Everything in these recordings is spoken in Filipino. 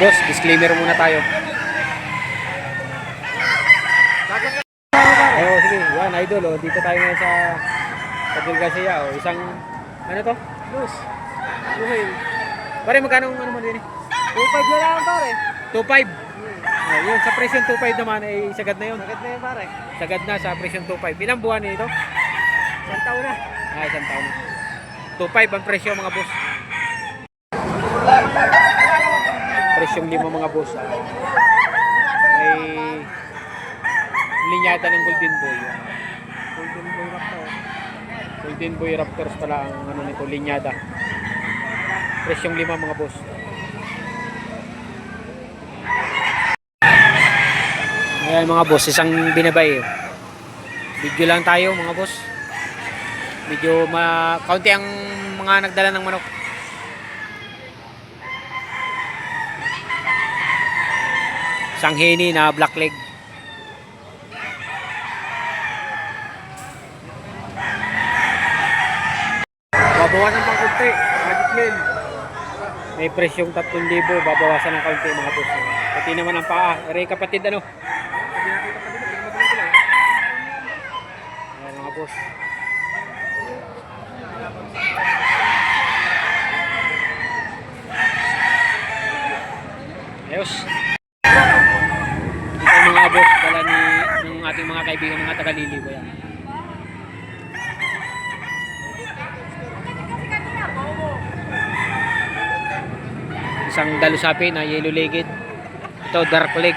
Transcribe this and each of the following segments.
boss, disclaimer muna tayo. Oo, sige. Yan, idol. Oh. Dito tayo ngayon sa Padil Garcia. Oh. Isang, ano to? Luz. Buhay. Pare, magkano ang ano mo din eh? 2.5 na lang pare. 2.5. Oh, yun, sa presyon 2.5 naman ay sagad na yun. Sakit na yun pare. Sagad na sa presyon 2.5. Ilang buwan eh ito? Isang taon na. Ah, isang taon na. 2.5 ang presyo mga boss. Presyong lima mga boss. Ah. May linyata ng Golden Boy. Ah. Golden Boy to. Golden Boy Raptors pala ang ano nito, linyada. Presyong lima mga boss. Ayan mga boss, isang binabay. oh. Video lang tayo mga boss. Medyo ma kaunti ang mga nagdala ng manok. Isang heni na black leg. Babawasan pang kunti. Magic Mill. May presyong 3,000. Babawasan ng kaunti mga boss. Pati naman ang paa. Aray kapatid ano. Ayan mga boss. Ayos. Ito yung mga boss dala ni ng ating mga kaibigan mga taga-liliw yan. Isang dalusapi na yellow legged. Ito dark leg.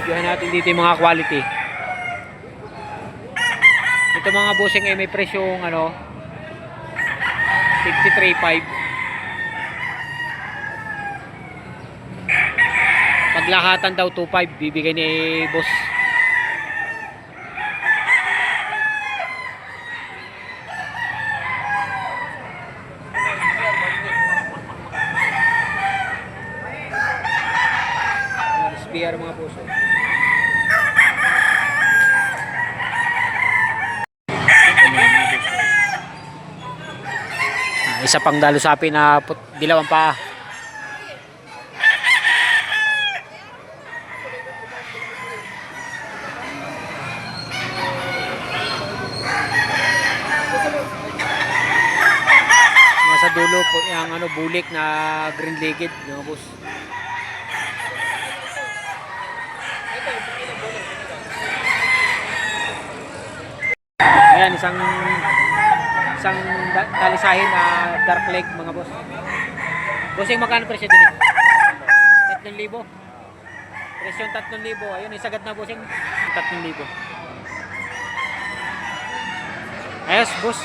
Videohan natin dito yung mga quality. Ito mga bossing ay may presyong ano 53.5 Paglakatan daw 2.5 bibigay ni boss. SPR mga boss. Isa pang dalusapi na dilaw ang paa. Nasa dulo po yung ano bulik na green legged, mga boss. Ayan, isang isang talisahin na dark leg mga boss. Bossing magkano presyo din eh? 3,000. Presyo 3,000. Ayun, isagad na bossing 3,000. Ayos, boss.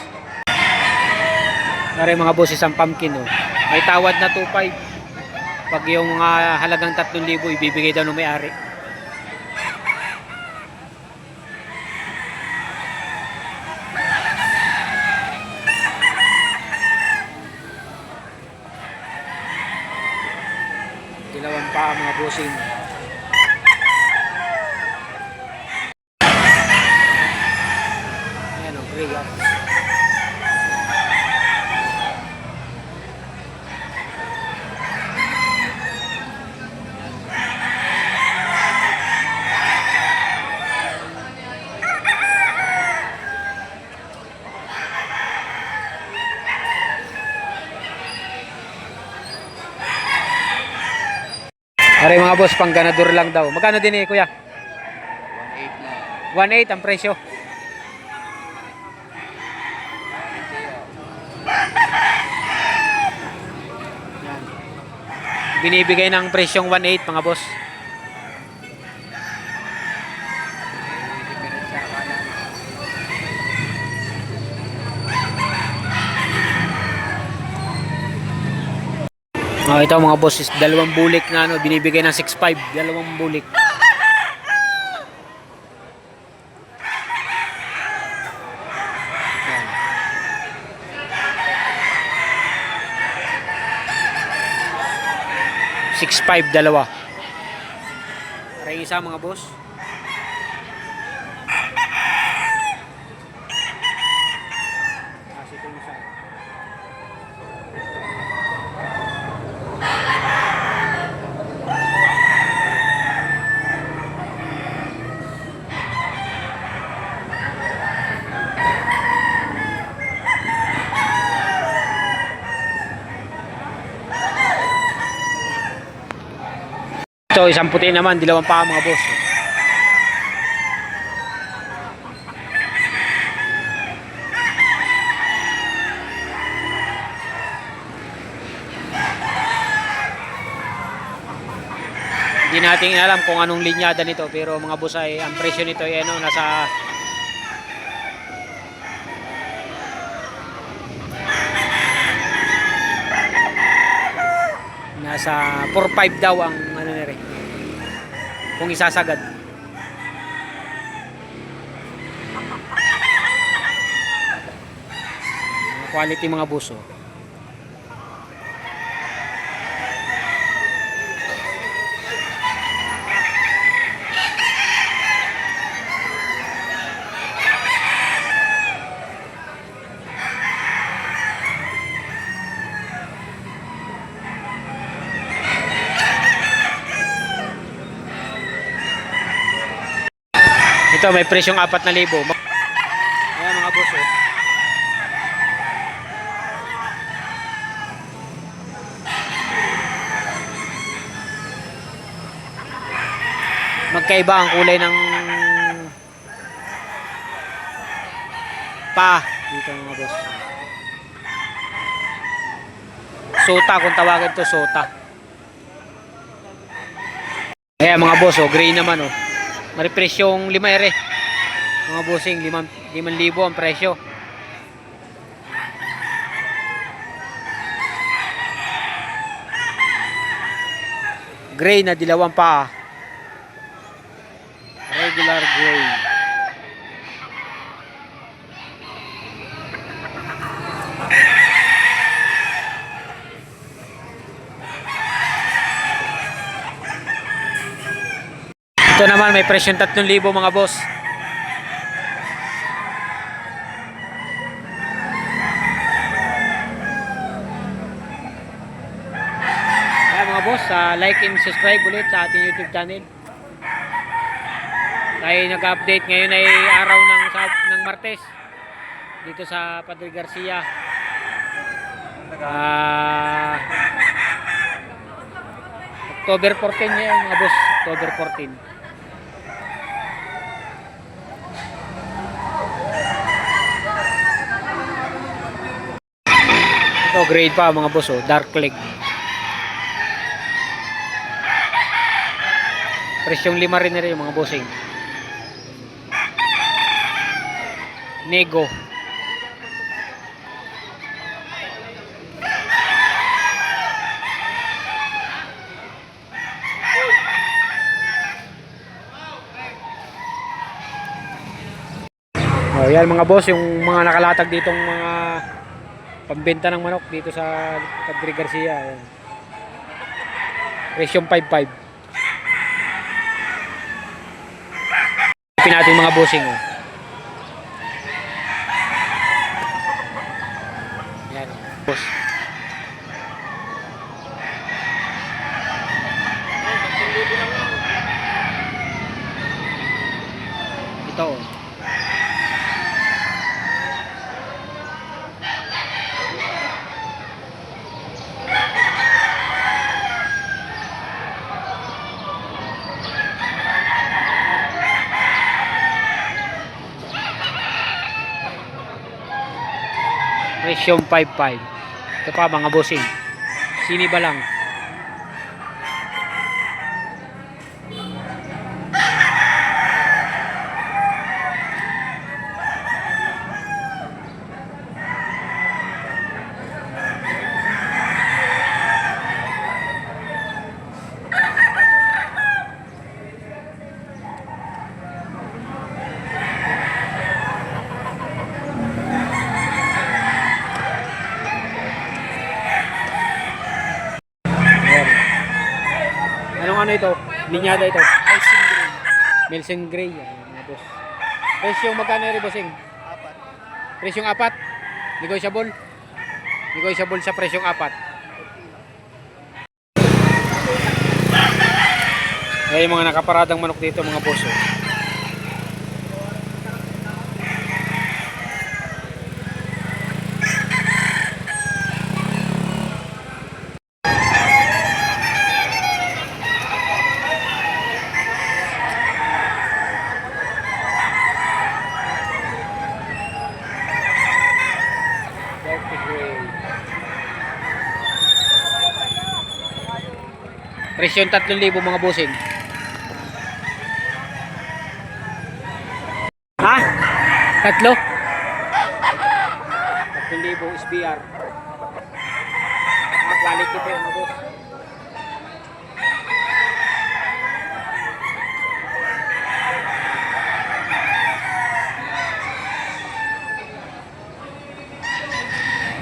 Pare mga boss, isang pumpkin oh. May tawad na 2.5. Pag yung mga halagang 3,000 ibibigay daw ng may-ari. Dilawan pa mga bossing. Ayan o, gray ah. Pare mga boss, pang ganador lang daw. Magkano din eh, kuya? 1.8 ang presyo. Binibigay ng presyong 1.8 mga boss. Oh, ito mga boss, dalawang bulik na ano, binibigay ng 6.5, dalawang bulik. Six five dalawa. Para isa mga boss. Ito, isang puti naman, dalawang paa mga boss. Hindi natin alam kung anong linyada nito pero mga boss ay ang presyo nito ay ano nasa nasa 4.5 daw ang kung isasagad. Quality mga buso ito may presyong 4,000 ayan mga buso magkaiba ang kulay ng pa. Dito mga boss. Sota kung tawagin to sota. Ayan mga boss oh. Gray naman oh maripresyong lima ere. Mga limang libo ang presyo. Gray na dilawang pa regular gray ito naman may presyong 3,000 mga boss Kaya mga boss, ah, like and subscribe ulit sa ating YouTube channel. Tayo nag-update ngayon ay araw ng ng Martes dito sa Padre Garcia. Ah October 14 yan mga boss, October 14. Ito grade pa mga boss oh, dark leg. Presyong lima rin rin mga bossing. Nego. Oh, mga boss, yung mga nakalatag ditong mga pambenta ng manok dito sa Padre Garcia. Ayan. Presyong 5.5. Ipin natin mga bossing. Oh. Yan, oh, boss. Ito. oh. Presyong 5.5. Ito pa mga bossing. Sini ba lang? Ano ito? Linyada ito? Milson Gray. Ayan, mga boss. Presyong magkano rin bossing? Apat. Presyong apat? Negotiable? Negotiable sa presyong apat. Ayan yung mga nakaparadang manok dito mga boss. oh. Presyo yung 3,000 mga bossing. Ha? Tatlo? 3,000 SBR. Ah, quality pa yun mga boss.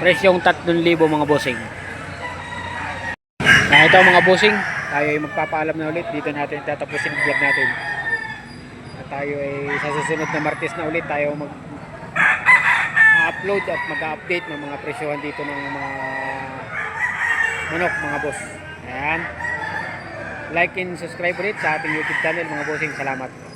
Presyong 3,000 mga bossing. Na ito mga bossing, tayo ay magpapaalam na ulit. Dito natin tatapusin ang vlog natin. At tayo ay sa susunod na Martes na ulit tayo mag upload at mag-update ng mga presyohan dito ng mga manok mga boss. Ayan. Like and subscribe ulit sa ating YouTube channel mga bossing. Salamat.